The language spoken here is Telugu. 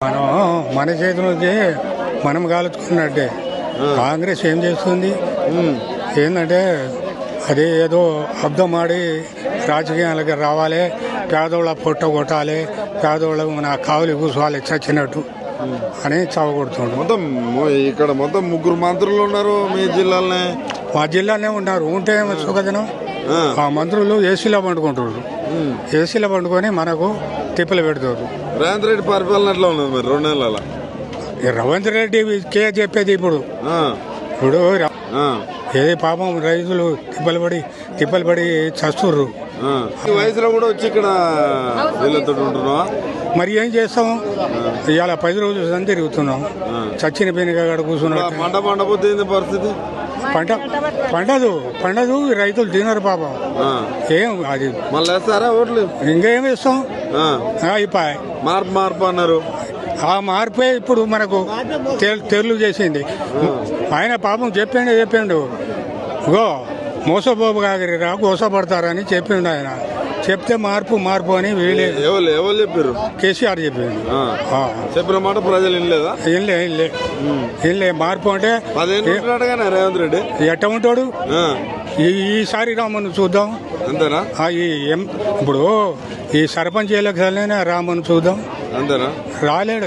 మనం మన చేతిలోకి మనం కాలుచుకున్నట్టే. కాంగ్రెస్ ఏం చేస్తుంది? ఏంటంటే అది ఏదో అబ్దం ఆడి రాజకీయాలకి రావాలి పేదోళ్ళ పొట్ట కొట్టాలి పేదోళ్ళ మన కావులు కూర్చోవాలి చచ్చినట్టు అని చావగొడుతుండ్రు మొత్తం ఇక్కడ మొత్తం ముగ్గురు మంత్రులు ఉన్నారు మీ జిల్లాలోనే. మా జిల్లానే ఉన్నారు. ఉంటే ఏమో సుఖదినం ఆ. మంత్రులు ఏసీలో పండుకుంటారు. ఏసీలో పండుకొని మనకు తిప్పలు పెడతారు. రేవంత్ రెడ్డి పరిపాలన ఎట్లా ఉన్నది మరి రెండు నెలల. రవంత్ రెడ్డి కే చెప్పేది ఇప్పుడు. ఇప్పుడు ఏది పాపం రైతులు తిప్పలు పడి తిప్పలు పడి చస్తుర్రు. ఈ వయసులో కూడా వచ్చి ఇక్కడ వీళ్ళతో ఉంటున్నావా? మరి ఏం చేస్తాం? ఇవాళ పది రోజులు తిరుగుతున్నాం. చచ్చిన పెనుగడ కూర్చున్నాం. పండపోతే ఏంది పరిస్థితి? పంట పండదు పండదు రైతులు తినరు పాపం. ఏం అది? మళ్ళీ వేస్తారా ఓట్లు? ఇంకేం ఇస్తాం. అయిపోయి మార్పు మార్పు అన్నారు. ఆ మార్పే ఇప్పుడు మనకు తె- తెరులు చేసింది. ఆయన పాపం చెప్పిండు చెప్పిండు. గో మోసపోపు కాగరిరా గోసపడతారని చెప్పిండు ఆయన. చెప్తే మార్పు మార్పు అని వీలే ఎవరు ఎవరు చెప్పారు కేసీఆర్. ఆ. చెప్పిన మాట ప్రజలు వినలేదా? మార్పు అంటే రేవంత్ రెడ్డి. ఎట్ట ఉంటాడు? ఈసారి రామను చూద్దాం. అంతేనా? ఇప్పుడు ఈ సర్పంచ్ ఎలక్షన్లైనా రామను చూద్దాం. అంతేనా? రాలేడు